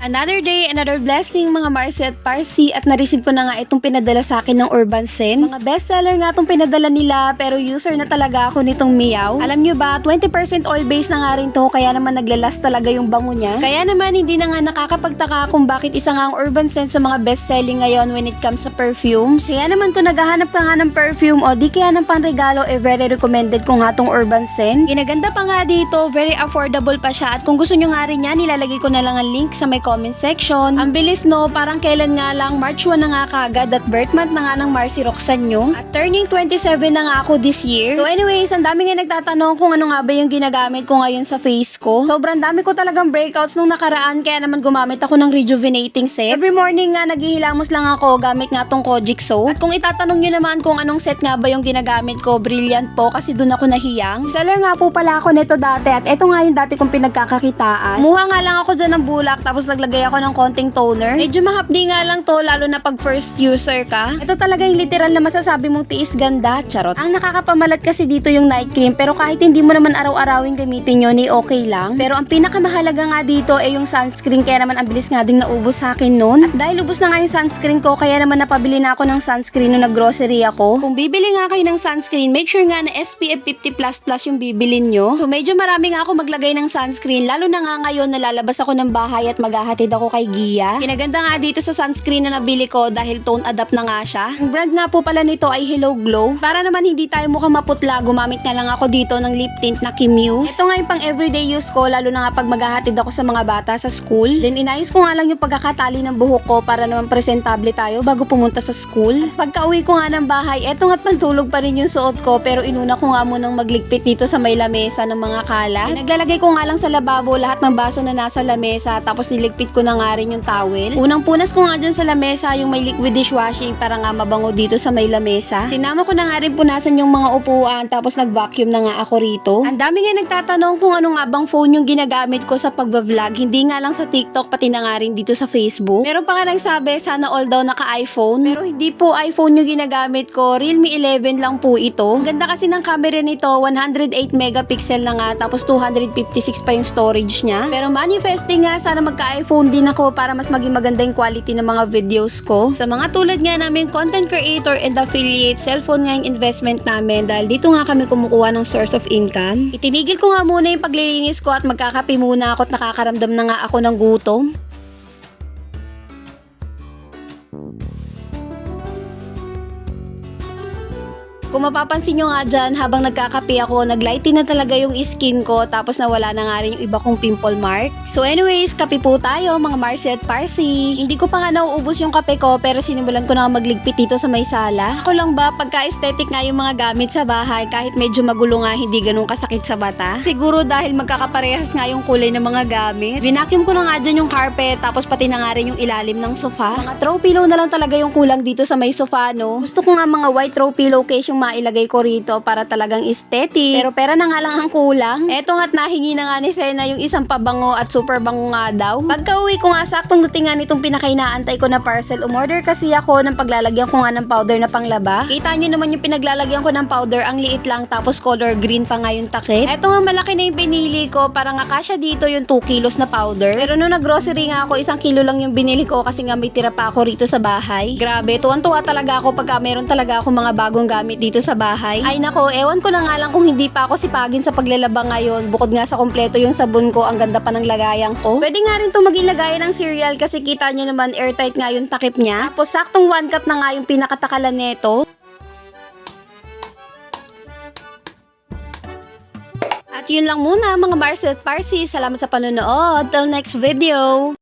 Another day, another blessing mga Marcy at Parsi at nareceive ko na nga itong pinadala sa akin ng Urban Sen. Mga bestseller nga itong pinadala nila pero user na talaga ako nitong Meow. Alam nyo ba, 20% oil base na nga rin to kaya naman naglalas talaga yung bango niya. Kaya naman hindi na nga nakakapagtaka kung bakit isa nga ang Urban Scent sa mga best-selling ngayon when it comes sa perfumes. Kaya naman kung naghahanap ka nga ng perfume o di kaya ng panregalo, eh very recommended ko nga tong Urban Scent. Ginaganda pa nga dito, very affordable pa siya at kung gusto nyo nga rin yan, nilalagay ko na lang ang link sa may comment section. Ang bilis no, parang kailan nga lang, March 1 na nga kagad at birth month na nga ng Marcy Roxanne nyo. At turning 27 na nga ako this year. So anyways, ang dami nga nagtatanong kung ano nga ba yung ginagamit ko ngayon sa face ko. Sobrang dami ko talagang breakouts nung nakaraan kaya naman gumamit ako ng rejuvenating set. Every morning nga naghihilamos lang ako gamit nga tong Kojic soap. At kung itatanong nyo naman kung anong set nga ba yung ginagamit ko, brilliant po kasi dun ako nahiyang. Seller nga po pala ako nito dati at ito nga yung dati kong pinagkakakitaan. Muha nga lang ako dyan ng bulak tapos naglagay ako ng konting toner. Medyo mahapdi nga lang to lalo na pag first user ka. Ito talaga yung literal na masasabi mong tiis ganda, charot. Ang nakakapamalat kasi dito yung night cream pero kahit hindi mo naman araw-arawin gamitin yun, eh okay lang. Pero ang pinakamahalaga nga dito ay yung sunscreen kaya naman ang bilis nga ding naubos sa akin noon. At dahil ubos na nga yung sunscreen ko kaya naman napabili na ako ng sunscreen nung nag-grocery ako. Kung bibili nga kayo ng sunscreen, make sure nga na SPF 50++ yung bibilin nyo. So medyo marami nga ako maglagay ng sunscreen lalo na nga ngayon nalalabas ako ng bahay at maghahatid ako kay Gia. Kinaganda nga dito sa sunscreen na nabili ko dahil tone adapt na nga siya. Ang brand nga po pala nito ay Hello Glow. Para naman hindi tayo mukhang maputla, gumamit nga lang ako dito ng lip tint na Kimuse. Ito nga yung pang everyday use ko lalo na nga pag maghahatid ako sa mga bata sa school. Then inayos ko nga lang yung pagkakatali ng buhok ko para naman presentable tayo bago pumunta sa school. Pagka uwi ko nga ng bahay, eto nga't pantulog pa rin yung suot ko pero inuna ko nga munang magligpit dito sa may lamesa ng mga kalat. Naglalagay ko nga lang sa lababo lahat ng baso na nasa lamesa tapos niligpit ko na nga rin yung towel. Unang punas ko nga dyan sa lamesa yung may liquid dishwashing para nga mabango dito sa may lamesa. Sinama ko na nga rin punasan yung mga upuan tapos nag-vacuum na nga ako rito. Ang dami nga nagtatanong kung ano nga bang phone yung ginagamit ko sa pagbablog. Hindi nga lang sa TikTok pati na nga rin dito sa Facebook. Meron pa nga nagsabi sana all daw naka-iPhone. Pero hindi po iPhone yung ginagamit ko. Realme 11 lang po ito. Ang ganda kasi ng camera nito. 108 megapixel na nga tapos 256 pa yung storage niya. Pero manifesting nga sana magka-iPhone din ako para mas maging maganda yung quality ng mga videos ko. Sa mga tulad nga namin content creator and affiliate, cellphone nga yung investment namin dahil dito nga kami kumukuha ng source of income. Itinigil ko nga muna yung paglilinis ko at magkakape muna ako at nakakaramdam na nga ako ng gutom. Kung mapapansin nyo nga dyan, habang nagkakape ako, naglighting na talaga yung skin ko, tapos nawala na nga rin yung iba kong pimple mark. So anyways, kape po tayo, mga Marcy at Parsi. Hindi ko pa nga nauubos yung kape ko, pero sinimulan ko na magligpit dito sa may sala. Ako lang ba, pagka-aesthetic nga yung mga gamit sa bahay, kahit medyo magulo nga, hindi ganun kasakit sa bata. Siguro dahil magkakaparehas nga yung kulay ng mga gamit. Vinacuum ko na nga dyan yung carpet, tapos pati na nga rin yung ilalim ng sofa. Mga throw pillow na lang talaga yung kulang dito sa may sofa, no? Gusto ko nga mga white throw pillowcase yung mailagay ko rito para talagang aesthetic. Pero pera na nga lang ang kulang. Eto nga't nahingi na nga ni Sena yung isang pabango at super bango nga daw. Pagka uwi ko nga saktong duting nga nitong pinakainaantay ko na parcel, umorder kasi ako ng paglalagyan ko nga ng powder na panglaba. Kita nyo naman yung pinaglalagyan ko ng powder, ang liit lang tapos color green pa nga yung takip. Eto nga malaki na yung pinili ko para nga kasya dito yung 2 kilos na powder. Pero nung nag-grocery nga ako, isang kilo lang yung binili ko kasi nga may tira pa ako rito sa bahay. Grabe, tuwan-tuwa talaga ako pagka meron talaga ako mga bagong gamit dito sa bahay. Ay nako, ewan ko na nga lang kung hindi pa ako sipagin sa paglalaba ngayon. Bukod nga sa kompleto yung sabon ko, ang ganda pa ng lagayan ko. Pwede nga rin to maging lagayan ng cereal kasi kita nyo naman airtight nga yung takip niya. Tapos saktong one cup na nga yung pinakatakalan neto. At yun lang muna mga Marcel at Parsi. Salamat sa panonood. Till next video!